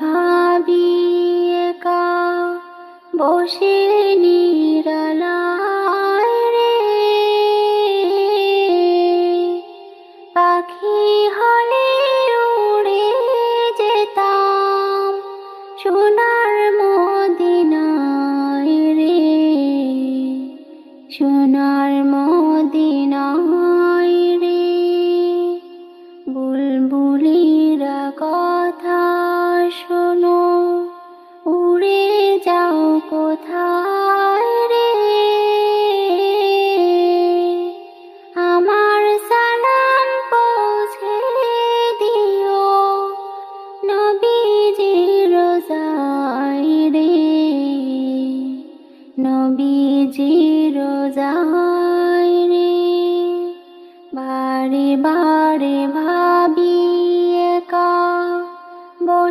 ভাবি একা বসে নিরালায় রে। পাখি হলে উড়ে যেতাম সোনার মদিনায়